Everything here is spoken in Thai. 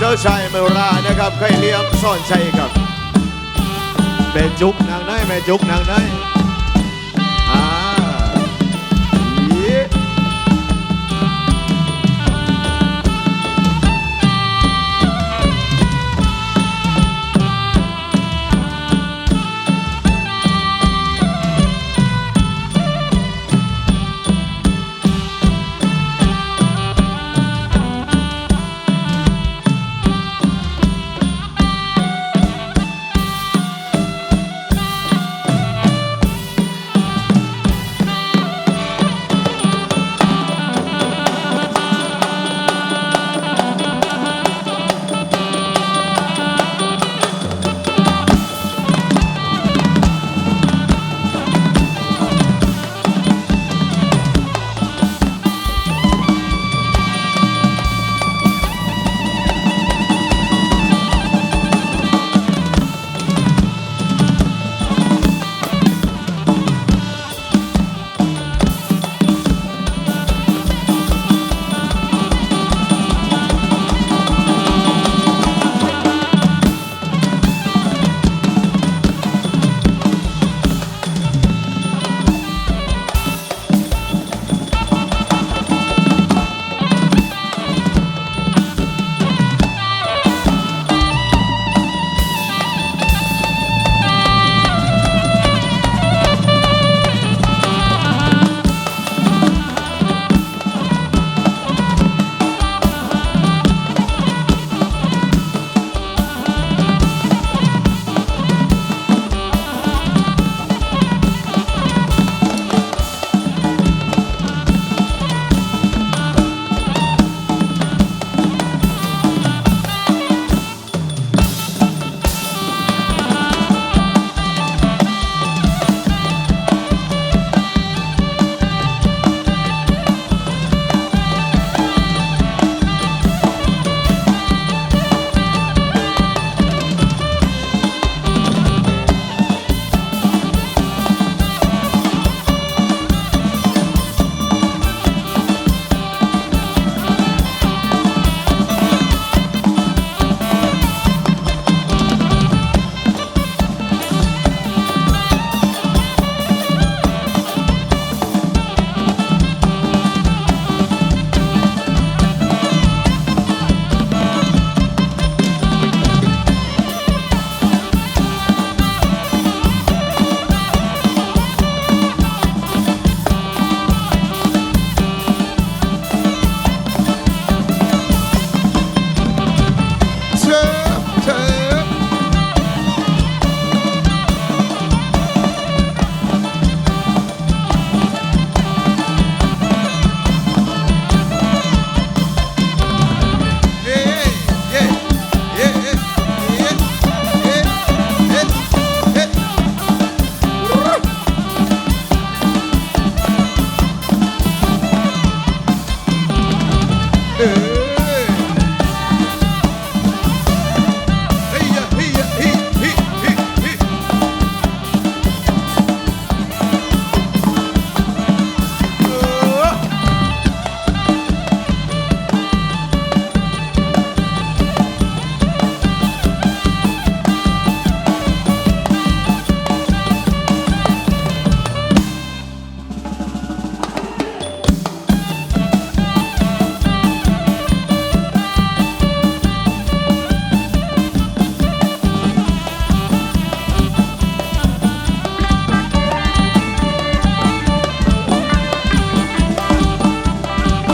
เจ้าชายเมรานะครับใครเลี้ยงซ่อนชัยครับแม่จุกนางนายแม่จุกนางนาย Yeah.